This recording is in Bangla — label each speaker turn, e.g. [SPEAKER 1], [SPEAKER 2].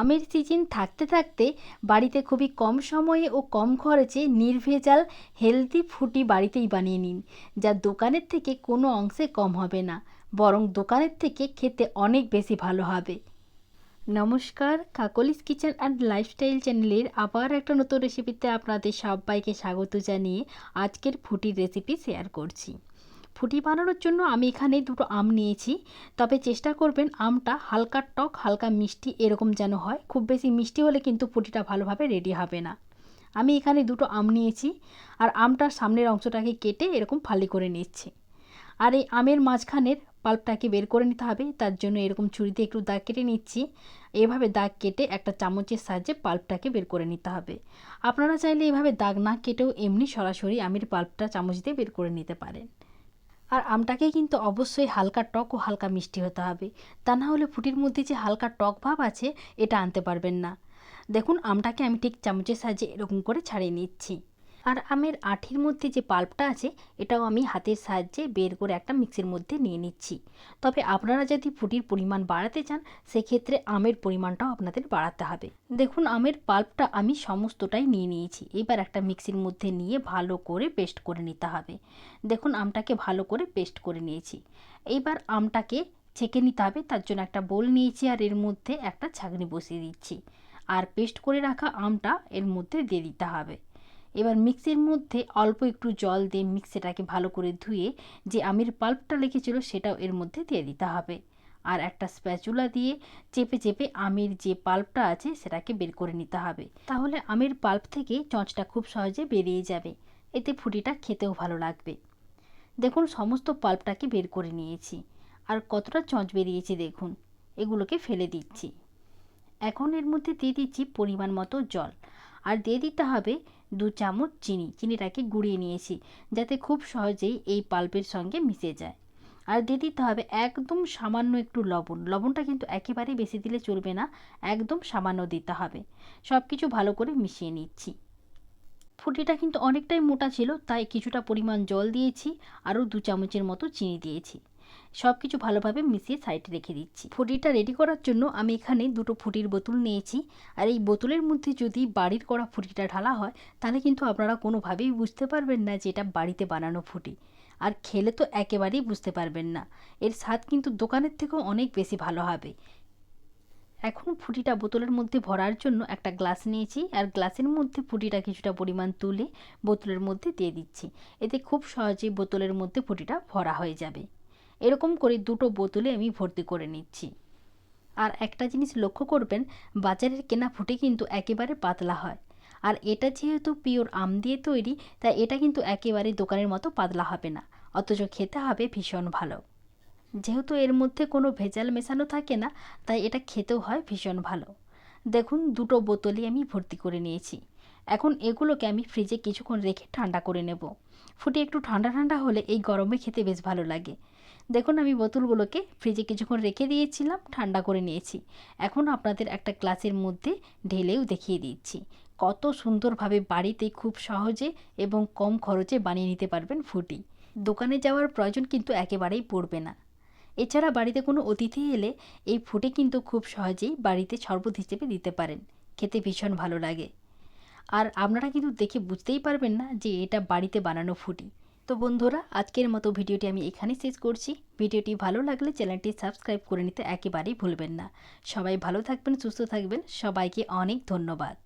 [SPEAKER 1] আমের সিজন থাকতে থাকতে বাড়িতে খুবই কম সময়ে ও কম খরচে নির্ভেজাল হেলদি ফুটি বাড়িতেই বানিয়ে নিন, যা দোকানের থেকে কোনো অংশে কম হবে না, বরং দোকানের থেকে খেতে অনেক বেশি ভালো হবে। নমস্কার, কাকলিস কিচেন অ্যান্ড লাইফস্টাইল চ্যানেলের আবার একটা নতুন রেসিপিতে আপনাদের সবাইকে স্বাগত জানিয়ে আজকের ফুটির রেসিপি শেয়ার করছি। ফুটি বানানোর জন্য আমি এখানে দুটো আম নিয়েছি। তবে চেষ্টা করবেন আমটা হালকা টক, হালকা মিষ্টি এরকম যেন হয়। খুব বেশি মিষ্টি হলে কিন্তু ফুটিটা ভালোভাবে রেডি হবে না। আমি এখানে দুটো আম নিয়েছি আর আমটার সামনের অংশটাকে কেটে এরকম ফালি করে নিচ্ছি। আর এই আমের মাঝখানের পাল্পটাকে বের করে নিতে হবে। তার জন্য এরকম ছুরিতে একটু দাগ কেটে নিচ্ছি। এভাবে দাগ কেটে একটা চামচের সাহায্যে পাল্পটাকে বের করে নিতে হবে। আপনারা চাইলে এভাবে দাগ না কেটেও এমনি সরাসরি আমের পাল্পটা চামচ দিয়ে বের করে নিতে পারেন। আর আমটাকে কিন্তু অবশ্যই হালকা টক ও হালকা মিষ্টি হতে হবে। তা না হলে ফুটির মধ্যে যে হালকা টক ভাব আছে, এটা আনতে পারবেন না। দেখুন, আমটাকে আমি ঠিক চামচের সাহায্যে এরকম করে ছাড়িয়ে নিচ্ছি। আর আমের আঠির মধ্যে যে পাল্পটা আছে, এটাও আমি হাতের সাহায্যে বের করে একটা মিক্সির মধ্যে নিয়ে নিচ্ছি। তবে আপনারা যদি ফুটির পরিমাণ বাড়াতে চান, সেক্ষেত্রে আমের পরিমাণটাও আপনাদের বাড়াতে হবে। দেখুন, আমের পাল্পটা আমি সমস্তটাই নিয়ে নিয়েছি। এবার একটা মিক্সির মধ্যে নিয়ে ভালো করে পেস্ট করে নিতে হবে। দেখুন, আমটাকে ভালো করে পেস্ট করে নিয়েছি। এইবার আমটাকে ছেঁকে নিতে হবে। তার জন্য একটা বোল নিয়েছি আর এর মধ্যে একটা ছাঁকনি বসিয়ে দিচ্ছি। আর পেস্ট করে রাখা আমটা এর মধ্যে দিয়ে দিতে হবে। এবার মিক্সির মধ্যে অল্প একটু জল দিয়ে মিক্সিটাকে ভালো করে ধুয়ে যে আমের পাল্পটা লেগেছিলো সেটাও এর মধ্যে দিয়ে দিতে হবে। আর একটা স্প্যাচুলা দিয়ে চেপে চেপে আমের যে পাল্পটা আছে সেটাকে বের করে নিতে হবে। তাহলে আমের পাল্প থেকে চঁচটা খুব সহজে বেরিয়ে যাবে। এতে ফুটিটা খেতেও ভালো লাগবে। দেখুন, সমস্ত পাল্পটাকে বের করে নিয়েছি। আর কতটা চঁচ বেরিয়েছে দেখুন। এগুলোকে ফেলে দিচ্ছি। এখন এর মধ্যে দিয়ে দিচ্ছি পরিমাণ মতো জল। আর দিয়ে দিতে হবে দু চামচ চিনি, চিনিটাকে গুঁড়িয়ে নিয়েছি যাতে খুব সহজেই এই পাল্পের সঙ্গে মিশে যায়। আর দিয়ে দিতে হবে একদম সামান্য একটু লবণ। লবণটা কিন্তু একেবারেই বেশি দিলে চলবে না, একদম সামান্য দিতে হবে। সব কিছু ভালো করে মিশিয়ে নিচ্ছি। ফুটিটা কিন্তু অনেকটাই মোটা ছিল, তাই কিছুটা পরিমাণ জল দিয়েছি, আরও দু চামচের মতো চিনি দিয়েছি। সব কিছু ভালোভাবে মিশিয়ে সাইডে রেখে দিচ্ছি। ফুটিটা রেডি করার জন্য আমি এখানে দুটো ফুটির বোতল নিয়েছি। আর এই বোতলের মধ্যে যদি বাড়ির করা ফুটিটা ঢালা হয়, তাহলে কিন্তু আপনারা কোনোভাবেই বুঝতে পারবেন না যে এটা বাড়িতে বানানো ফুটি। আর খেলে তো একেবারেই বুঝতে পারবেন না। এর স্বাদ কিন্তু দোকানের থেকেও অনেক বেশি ভালো হবে। এখন ফুটিটা বোতলের মধ্যে ভরার জন্য একটা গ্লাস নিয়েছি। আর গ্লাসের মধ্যে ফুটিটা কিছুটা পরিমাণ তুলে বোতলের মধ্যে দিয়ে দিচ্ছি। এতে খুব সহজেই বোতলের মধ্যে ফুটিটা ভরা হয়ে যাবে। এরকম করে দুটো বোতলে আমি ভর্তি করে নিচ্ছি। আর একটা জিনিস লক্ষ্য করবেন, বাজারের কেনা ফুটে কিন্তু একেবারে পাতলা হয়। আর এটা যেহেতু পিওর আম দিয়ে তৈরি, তাই এটা কিন্তু একেবারে দোকানের মতো পাতলা হবে না। অথচ খেতে হবে ভীষণ ভালো। যেহেতু এর মধ্যে কোনো ভেজাল মেশানো থাকে না, তাই এটা খেতেও হয় ভীষণ ভালো। দেখুন, দুটো বোতলই আমি ভর্তি করে নিয়েছি। এখন এগুলোকে আমি ফ্রিজে কিছুক্ষণ রেখে ঠান্ডা করে নেব। ফুটে একটু ঠান্ডা ঠান্ডা হলে এই গরমে খেতে বেশ ভালো লাগে। দেখুন, আমি বোতলগুলোকে ফ্রিজে কিছুক্ষণ রেখে দিয়েছিলাম, ঠান্ডা করে নিয়েছি। এখন আপনাদের একটা গ্লাসের মধ্যে ঢেলেও দেখিয়ে দিচ্ছি। কত সুন্দরভাবে বাড়িতে খুব সহজে এবং কম খরচে বানিয়ে নিতে পারবেন ফুটি। দোকানে যাওয়ার প্রয়োজন কিন্তু একেবারেই পড়বে না। এছাড়া বাড়িতে কোনো অতিথি এলে এই ফুটে কিন্তু খুব সহজেই বাড়িতে শরবত হিসেবে দিতে পারেন। খেতে ভীষণ ভালো লাগে। আর আপনারা কিন্তু দেখে বুঝতেই পারবেন না যে এটা বাড়িতে বানানো ফুটি। তো বন্ধুরা, আজকের মতো ভিডিওটি আমি এখানে শেষ করছি। ভিডিওটি ভালো লাগলে চ্যানেলটি সাবস্ক্রাইব করে নিতে একেবারেই ভুলবেন না। সবাই ভালো থাকবেন, সুস্থ থাকবেন। সবাইকে অনেক ধন্যবাদ।